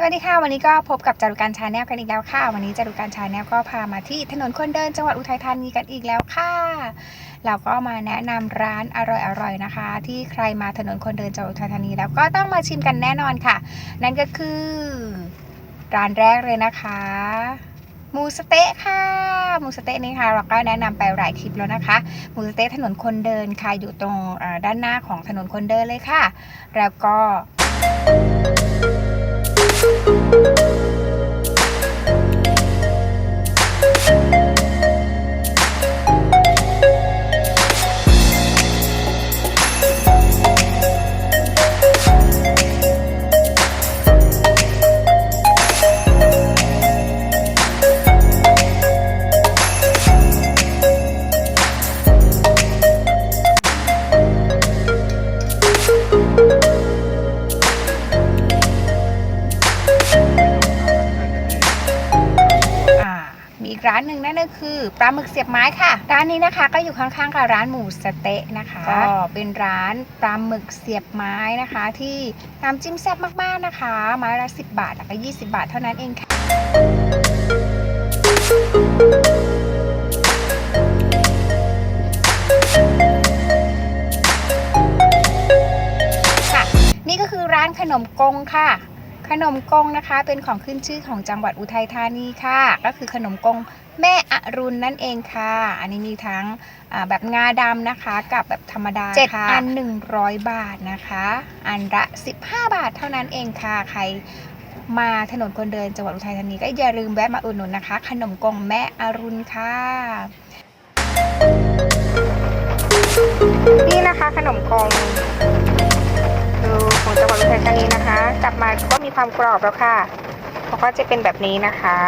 สวัสดีค่ะ วันนี้ก็พบกับจารุการชาแนลกันอีกแล้วค่ะ วันนี้จารุการชาแนลก็พามาที่ถนนคนเดินจังหวัดอุทัยธานีกันอีกแล้วค่ะเราก็มาแนะนำร้านอร่อยๆนะคะ ที่ใครมาถนนคนเดินจังหวัดอุทัยธานี แล้วก็ต้องมาชิมกันแน่นอนค่ะ นั่นก็คือ ร้านแรกเลยนะคะหมูสเต๊ะค่ะหมูสเต๊ะนี่ค่ะเราก็แนะนำไปหลายคลิปแล้วนะคะหมูสเต๊ะถนนคนเดินค่ะอยู่ตรงด้านหน้าของถนนคนเดินเลยค่ะ แล้วก็ Thank you. คือปลาหมึกเสียบไม้ค่ะ ร้านนี้นะคะก็อยู่ข้างๆกับร้านหมูสะเต๊ะนะคะก็เป็นร้านปลาหมึกเสียบไม้นะคะ ที่น้ำจิ้มแซ่บมากๆนะคะ ไม้ละ10 บาทแล้วก็20 บาทเท่านั้นเองค่ะค่ะนี่ก็คือร้านขนมกงค่ะ ขนมกงนะคะเป็นของขึ้นชื่อของจังหวัดอุทัยธานีค่ะ ก็คือขนมกงแม่อรุณนั่นเองค่ะ อันนี้มีทั้งอ่าแบบงาดำนะคะ กับแบบธรรมดาเจ็ดอัน100บาทนะคะ อันละ15บาทเท่านั้นเองค่ะ ใครมาถนนคนเดินจังหวัดอุทัยธานีก็อย่าลืมแวะมาอุดหนุนนะคะ ขนมกงแม่อรุณค่ะนี่นะคะขนมกง ดูของจังหวัดอุทัยธานีนะคะจับมาก็มีความกรอบแล้วค่ะเขาก็จะเป็นแบบนี้นะคะ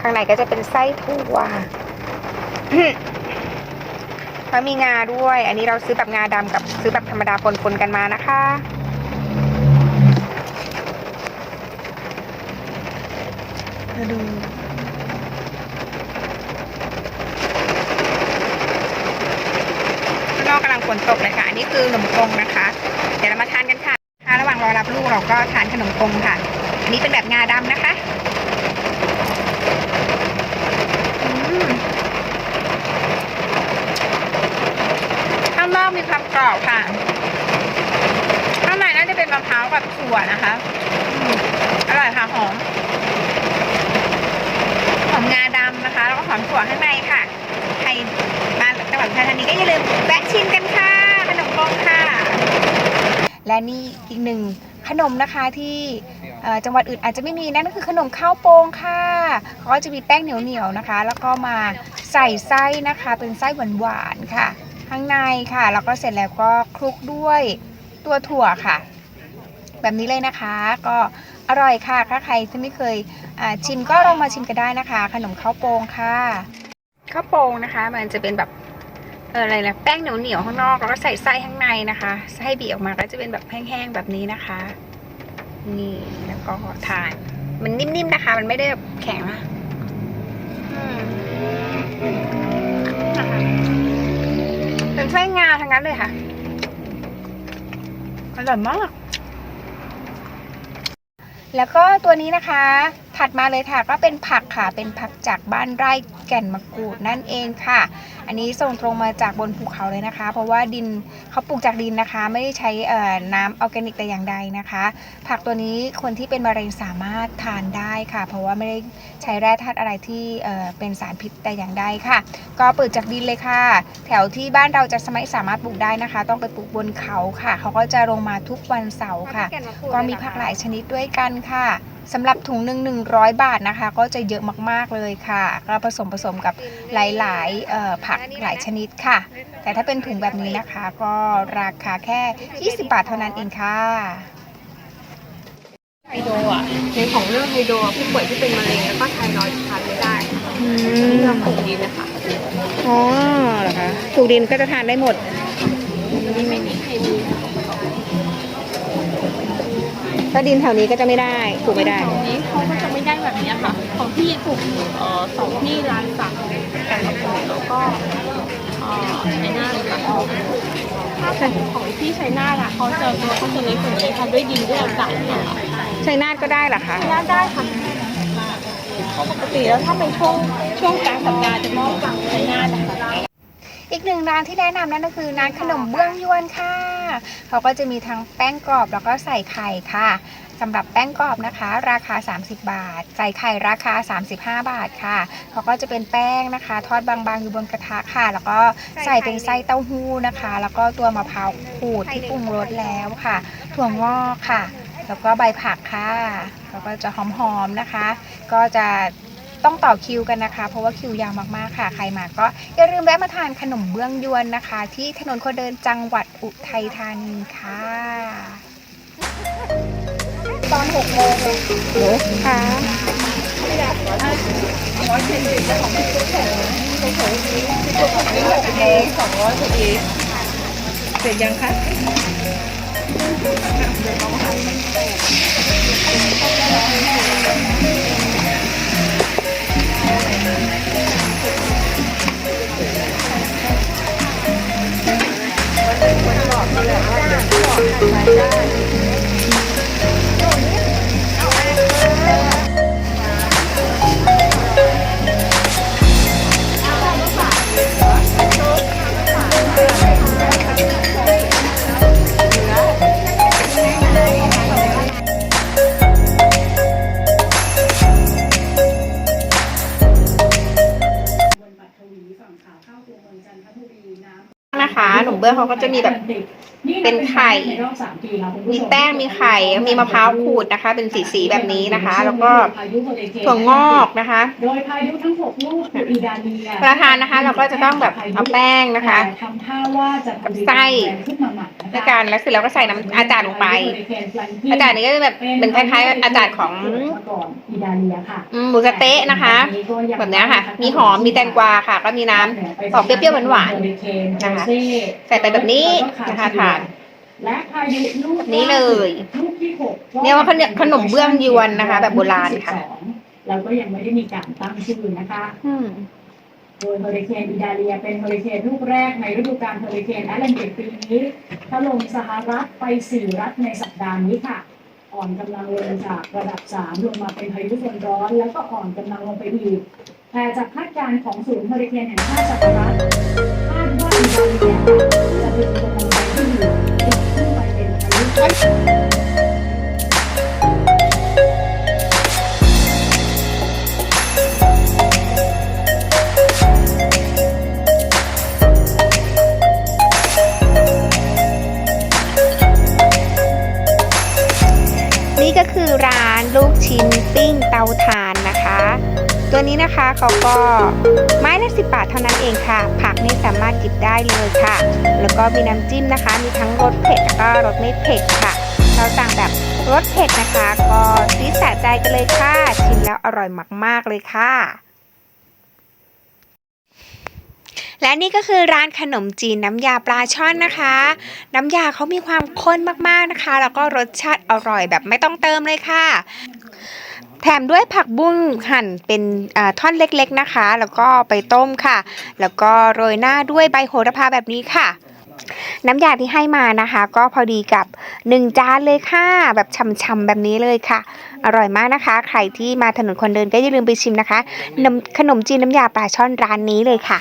ข้างในก็จะเป็นไส้ถั่วแล้วมีงาด้วย อันนี้เราซื้อแบบงาดำกับซื้อแบบธรรมดาปนๆกันมานะคะเราดูข้างนอกกำลังฝนตกเลยค่ะ อันนี้คือขนมกงนะคะ เดี๋ยวเรามาทานกันค่ะ ระหว่างรอรับลูกเราก็ทานขนมกงค่ะ อันนี้เป็นแบบงาดำนะคะข้างนอกมีความกรอบค่ะ ข้างในน่าจะเป็นมะพร้าวกับถั่วนะคะอร่อยค่ะหอมหอมงาดำนะคะ แล้วก็หอมถั่วข้างในค่ะใครมาจังหวัดอุทัยธานีก็อย่าลืมแวะชิมกันค่ะขนมกงค่ะ และนี่อีกหนึ่งขนมนะคะที่จังหวัดอื่นอาจจะไม่มีนั่นก็คือขนมข้าวโปงค่ะเขาก็จะมีแป้งเหนียวๆนะคะ แล้วก็มาใส่ไส้นะคะเป็นไส้หวานๆค่ะ ข้างในค่ะ แล้วก็เสร็จแล้วก็คลุกด้วยตัวถั่วค่ะ แบบนี้เลยนะคะ ก็อร่อยค่ะถ้าใครที่ไม่เคยชิมก็ลองมาชิมกันได้นะคะ ขนมข้าวโปงค่ะข้าวโปงนะคะ มันจะเป็นแบบ อออะไรนะแป้งเหนียวเหนียวๆข้างนอกแล้วก็ใส่ไส้ข้างในนะคะไส้บีออกมาก็จะเป็นแบบแห้งๆแบบนี้นะคะ นี่แล้วก็ทาน มันนิ่มๆนะคะ มันไม่ได้แบบแข็งนะอืมนะคะเป็นไส้งาทั้งนั้นเลยค่ะอร่อยมากแล้วก็ตัวนี้นะคะ ถัดมาเลยค่ะ ก็เป็นผักค่ะ เป็นผักจากบ้านไร่แก่นมะกรูดนั่นเองค่ะ อันนี้ส่งตรงมาจากบนภูเขาเลยนะคะ เพราะว่าดินเขาปลูกจากดินนะคะ ไม่ได้ใช้เอ่อน้ำออร์แกนิกแต่อย่างใดนะคะ ผักตัวนี้คนที่เป็นมะเร็งสามารถทานได้ค่ะ เพราะว่าไม่ได้ใช้แร่ธาตุอะไรที่เอ่อเป็นสารพิษแต่อย่างใดค่ะ ก็ปลูกจากดินเลยค่ะ แถวที่บ้านเราจะไม่สามารถปลูกได้นะคะ ต้องไปปลูกบนเขาค่ะ เขาก็จะลงมาทุกวันเสาร์ค่ะ ก็มีผักหลายชนิดด้วยกันค่ะ สำหรับถุงหนึ่ง100 บาทนะคะ ก็จะเยอะมากๆเลยค่ะ ก็ผสมผสมกับหลายๆเอ่อผักหลายชนิดค่ะ แต่ถ้าเป็นถุงแบบนี้นะคะ ก็ราคาแค่ 20 บาทเท่านั้นเองค่ะไฮโดรอะในของเรื่องไฮโดรอะผู้ป่วยที่เป็นมะเร็งแล้วก็ไทรอยด์ทานไม่ได้ค่ะอืเรื่องของดีนะคะอ๋อเหรอคะถูกดินก็จะทานได้หมด ถ้าดินแถวนี้ก็จะไม่ได้ปลูกไม่ได้ ของนี้เขาก็จะไม่ได้แบบนี้ค่ะ ของพี่ถูกเอ่อสองที่ร้านสักกันมะกรูดแล้วก็เอ่อไชน่าเลยค่ะถ้าของของที่ไชน่าอะเขาจะเขาจะเล็กกว่านี้ค่ะด้วยดินด้วยอากาศเนี่ยค่ะชัยนาทก็ได้เหรอคะย่างได้ค่ะปกติแล้วถ้าเป็นช่วงช่วงกลางสัปดาห์จะมอบฝั่งในหน้านะคะ อีกหนึ่งร้านที่แนะนำนั่นก็คือร้านขนมเบื้องยวนค่ะ เขาก็จะมีทั้งแป้งกรอบแล้วก็ใส่ไข่ค่ะสำหรับแป้งกรอบนะคะ ราคา 30 บาท ใส่ไข่ราคา 35 บาทค่ะเขาก็จะเป็นแป้งนะคะ ทอดบางๆอยู่บนกระทะค่ะ แล้วก็ใส่เป็นไส้เต้าหู้นะคะ แล้วก็ตัวมะพร้าวขูดที่ปรุงรสแล้วค่ะ ถั่วงอกค่ะ แล้วก็ใบผักค่ะแล้วก็จะหอมๆนะคะ ก็จะ ต้องต่อคิวกันนะคะ เพราะว่าคิวยาวมากๆค่ะ ใครมาก็อย่าลืมแวะมาทานขนมเบื้องยวนนะคะ ที่ถนนคนเดินจังหวัดอุทัยธานีค่ะ ตอน6โมงเลยค่ะเสร็จยังคะ เดี๋ยวพ่อทำรายได้ นะคะหนุ่มเบื้องเขาก็จะมีแบบเป็นไข่ มีแป้งมีไข่ มีมะพร้าวขูดนะคะ เป็นสีสีๆแบบนี้นะคะ แล้วก็ถั่วงอกนะคะโดยพายุทั้งหกลูกอยู่อีดาเนียเวลาทานนะคะ เราก็จะต้องแบบเอาแป้งนะคะแต่ทำท่าว่าจะกับไส้ขึ้นมาใหม่นะคะด้วยกันแล้วเสร็จแล้วก็ใส่น้ำอาจารย์ลงไป อาจารย์นี้ก็จะแบบเป็นคล้ายๆอาจารย์ของอีดาเนียค่ะอืมหมูสะเต๊ะนะคะ แบบเนี้ยค่ะ มีหอมมีแตงกวาค่ะ ก็มีน้ำออกเปรี้ยวๆหวานๆนะคะใส่ไปแบบนี้นะคะทานและพายุลูกนี่เลยลูกที่หกเรียกว่าขนมขนมเบื้องยวนนะคะ แบบโบราณค่ะเราก็ยังไม่ได้มีการตั้งชื่อนะคะอืมโดยเฮอริเคนอิดาเลียเป็นเฮอริเคนลูกแรกในฤดูกาลเฮอริเคนแอตแลนติกปีนี้ถล่มสหรัฐไป4รัฐในสัปดาห์นี้ค่ะ อ่อนกำลังลงจากระดับ3ลงมาเป็นพายุฝนร้อน แล้วก็อ่อนกำลังลงไปอีกแต่จากคาดการณ์ของศูนย์เฮอริเคนแห่งชาติสหรัฐ นี่ก็คือร้านลูกชิ้นปิ้งเตาถ่านนะคะ ตัวนี้นะคะเขาก็ไม้ละสิบบาทเท่านั้นเองค่ะ ผักนี่สามารถหยิบได้เลยค่ะ แล้วก็มีน้ำจิ้มนะคะ มีทั้งรสเผ็ดแล้วก็รสไม่เผ็ดค่ะ เราสั่งแบบรสเผ็ดนะคะ ก็ซีสะใจกันเลยค่ะ ชิมแล้วอร่อยมากๆเลยค่ะและนี่ก็คือร้านขนมจีนน้ำยาปลาช่อนนะคะ น้ำยาเขามีความข้นมากๆนะคะ แล้วก็รสชาติอร่อยแบบไม่ต้องเติมเลยค่ะ แถมด้วยผักบุ้งหั่นเป็นท่อนเล็กๆนะคะ แล้วก็ไปต้มค่ะ แล้วก็โรยหน้าด้วยใบโหระพาแบบนี้ค่ะ น้ำยาที่ให้มานะคะ ก็พอดีกับ 1 จานเลยค่ะ แบบช่ำๆแบบนี้เลยค่ะ อร่อยมากนะคะ ใครที่มาถนนคนเดินก็อย่าลืมไปชิมนะคะนขนมจีนน้ำยาปลาช่อนร้านนี้เลยค่ะ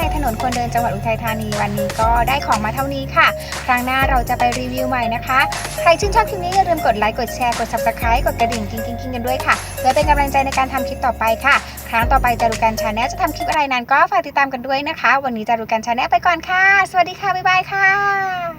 ในถนนคนเดินจังหวัดอุทัยธานีวันนี้ก็ได้ของมาเท่านี้ค่ะ ครั้งหน้าเราจะไปรีวิวใหม่นะคะ ใครชื่นชอบคลิปนี้อย่าลืมกดไลค์กดแชร์กด subscribe กดกระดิ่งกิ๊งกิ๊งกิ้งกันด้วยค่ะเพื่อเป็นกำลังใจในการทำคลิปต่อไปค่ะ ครั้งต่อไปจารุกันชาแนลจะทำคลิปอะไรนั้นก็ฝากติดตามกันด้วยนะคะ วันนี้จารุกันชาแนลไปก่อนค่ะ สวัสดีค่ะบ๊ายบายค่ะ